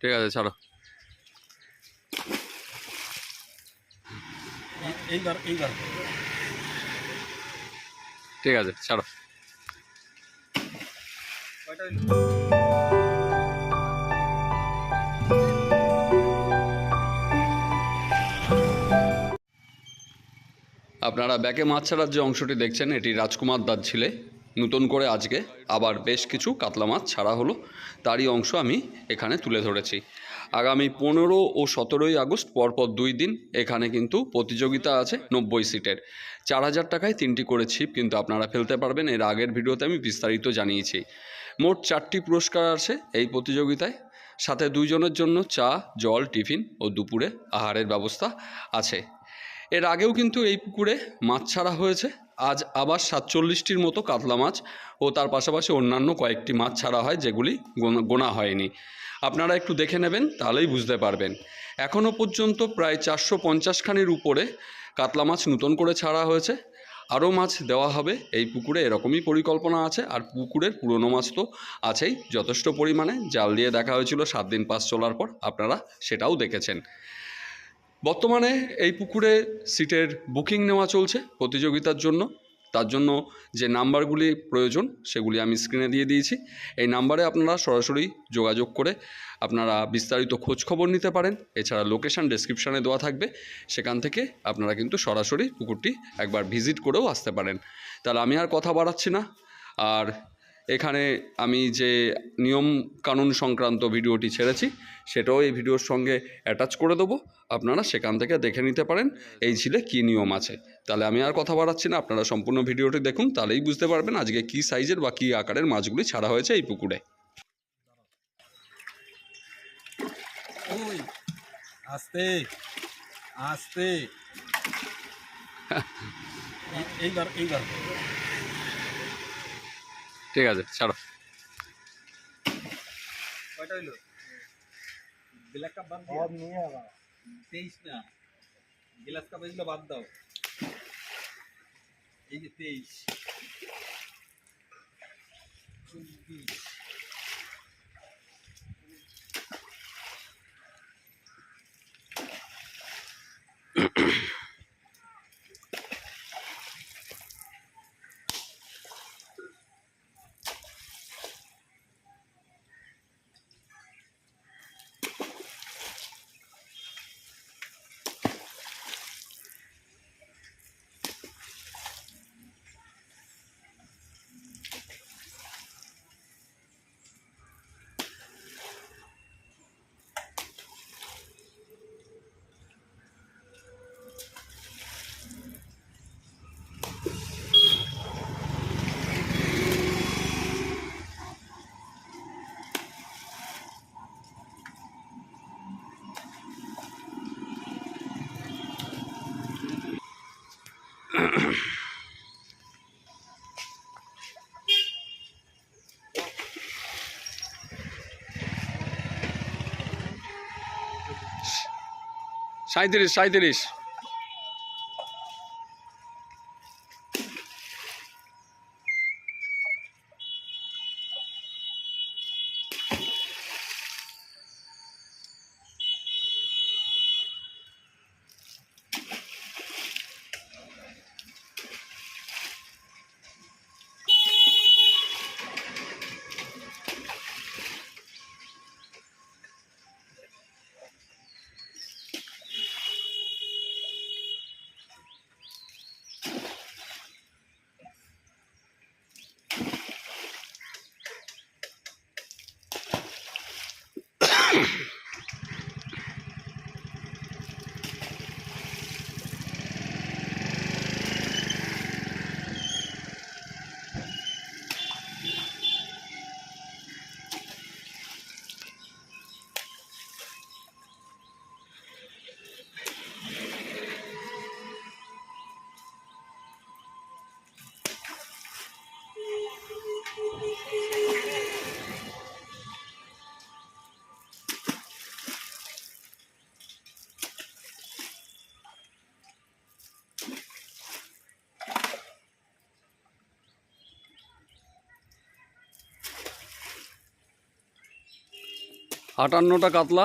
ঠিক আছে ছাড়ো। ঠিক আছে ছাড়ো। আপনারা ব্যাকে মাছ ছাড়ার যে অংশটি দেখছেন এটি রাজকুমার দাঁত ছিলে। নতুন করে আজকে আবার বেশ কিছু কাতলা মাছ ছাড়া হলো। তারই অংশ আমি এখানে তুলে ধরেছি। আগামী পনেরো ও সতেরোই আগস্ট পরপর দুই দিন এখানে কিন্তু প্রতিযোগিতা আছে নব্বই সিটের। চার হাজার টাকায় তিনটি করে ছিপ কিন্তু আপনারা ফেলতে পারবেন। এর আগের ভিডিওতে আমি বিস্তারিত জানিয়েছি। মোট চারটি পুরস্কার আছে এই প্রতিযোগিতায়। সাথে দুইজনের জন্য চা, জল, টিফিন ও দুপুরে আহারের ব্যবস্থা আছে। এর আগেও কিন্তু এই পুকুরে মাছ ছাড়া হয়েছে। আজ আবার সাতচল্লিশটির মতো কাতলা মাছ ও তার পাশাপাশি অন্যান্য কয়েকটি মাছ ছাড়া হয় যেগুলি গোনা- হয়নি। আপনারা একটু দেখে নেবেন, তাহলেই বুঝতে পারবেন। এখনও পর্যন্ত প্রায় চারশো পঞ্চাশখানির উপরে কাতলা মাছ নতুন করে ছাড়া হয়েছে। আরও মাছ দেওয়া হবে, এই পুকুরে এরকমই পরিকল্পনা আছে, আর পুকুরের পুরনো মাছ তো আছেই, যথেষ্ট পরিমাণে। জাল দিয়ে দেখা হয়েছিল, সাত দিন পাস চলার পর, আপনারা সেটাও দেখেছেন। বর্তমানে এই পুকুরে সিটের বুকিং নেওয়া চলছে প্রতিযোগিতার জন্য। তার জন্য যে নাম্বারগুলি প্রয়োজন সেগুলি আমি স্ক্রিনে দিয়ে দিয়েছি। এই নাম্বারে আপনারা সরাসরি যোগাযোগ করে আপনারা বিস্তারিত খোঁজ খবর নিতে পারেন। এছাড়া লোকেশান ডেসক্রিপশানে দেওয়া থাকবে। সেখান থেকে আপনারা কিন্তু সরাসরি পুকুরটি একবার ভিজিট করেও আসতে পারেন। তাহলে আমি আর কথা বাড়াচ্ছি না। আর এখানে আমি যে নিয়ম কানুন সংক্রান্ত ভিডিওটি ছেড়েছি সেটাও এই ভিডিওর সঙ্গে অ্যাটাচ করে দেবো। আপনারা সেখান থেকে দেখে নিতে পারেন এই ঝিলে কী নিয়ম আছে। তাহলে আমি আর কথা বাড়াচ্ছি না আপনারা সম্পূর্ণ ভিডিওটি দেখুন তাহলেই বুঝতে পারবেন আজকে কী সাইজের বা কী আকারের মাছগুলি ছাড়া হয়েছে এই পুকুরে। ওই আস্তে আস্তে। এইবার এইবার। ঠিক আছে ছাড়ো। কয়টা হইল? ব্ল্যাক কাপ বাদ দাও নিয়ে আবার। তেইশ না। গ্লাস কাপ এগুলো বাদ দাও। এই যে তেইশ। চব্বিশ। সাঁত্রিশ সাঁত্রিশ আটান্নটা কাতলা।